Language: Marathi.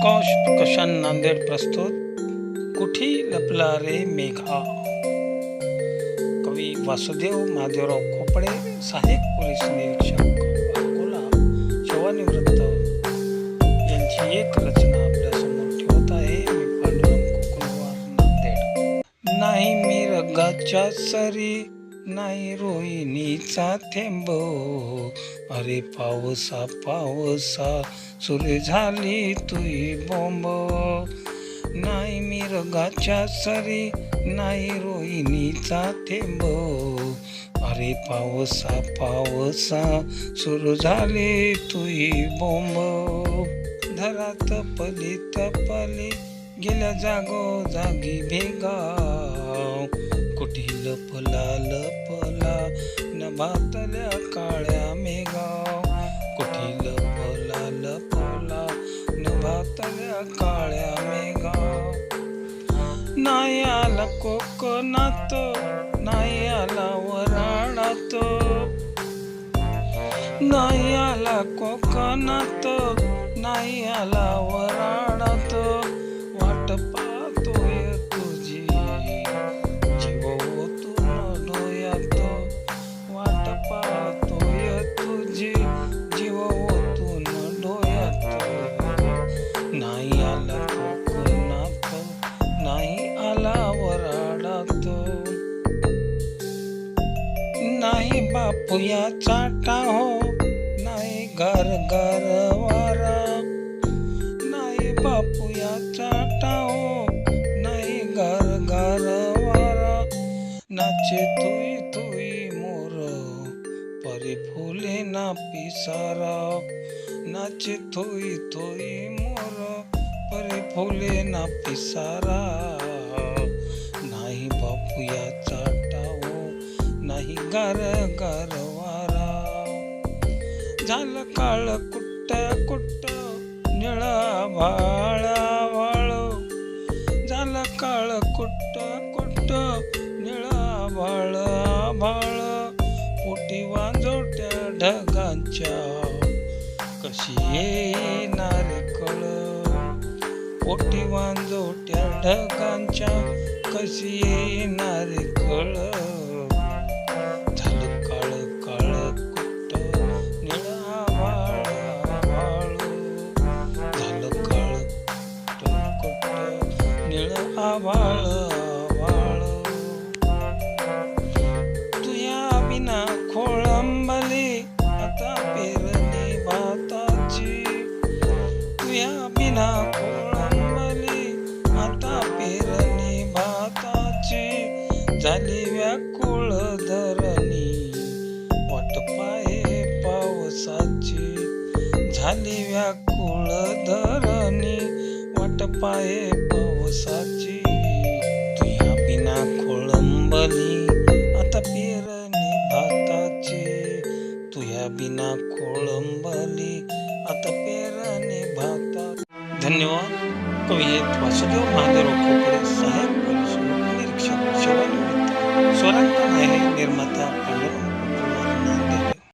आकाश प्रकाशन नांदेड प्रस्तुत कुठी लपला रे मेघा? कवी वासुदेव महादेवराव खोपडे सहाय्यक पोलीस निरीक्षक अकोला सेवानिवृत्त यांची एक रचना आपल्यासमोर ठेवत आहे मी पांडुरंग कुकुलवार नांदेड. नाही मी रगाच्या सरी नाही रोहिणीचा थेंब. अरे पावसा पावसा सुरे झाली तुई बोंब. नाही मी रगाच्या सरी नाही रोहिणीचा थेंब. अरे पावसा पावसा सुरू झाले तुई बोंब. धरा तपली तपली गेल्या जागो जागी भेगा कुठी लपला लपला नभातल्या काळ्या मेघा. कुठी लपला लपला भातल्या काळ्या मेगाव नाही आला कोकणात नाही आला वराडात नाही आला कोकणात नाही आला वराडात नाही आला कोकणात नाही आला वराडात नाही बापूया चाटा हो नाही घर घर वारा नाही बापूया चाटा हो नाही घर घर वारा नाचे तुई परी फुले ना पिसारा नाचे थोई थोई मोर परी फुले ना पिसारा। नाही बापूया चाटाओ नाही गार गार वारा झालं काळ कुट्ट कुट्ट निळा भाळा वाळ झालं काळ कुट्ट कुट्ट निळा भाळ भाळ वांजोट्या ढगांच्या कशी येणार कळ? ओटी वाजवट्या ढगांच्या कशी येणार कळ? झालं काळ काळ कुट निळा वाळ झालं काळ कुट निळा निळ तुया बिना खोळंबली आता पेरणी भाताची झाली व्याकुळ धरणी. वाट पाहे पावसाची झाली व्याकुळ धरणी. वाट पाहे पावसाची तुया बिना खोळंबली आता पेरणी भाताची तुया बिना खोळंबली धन्यवाद. कवी आहेत वासुदेव महादेव खोपडे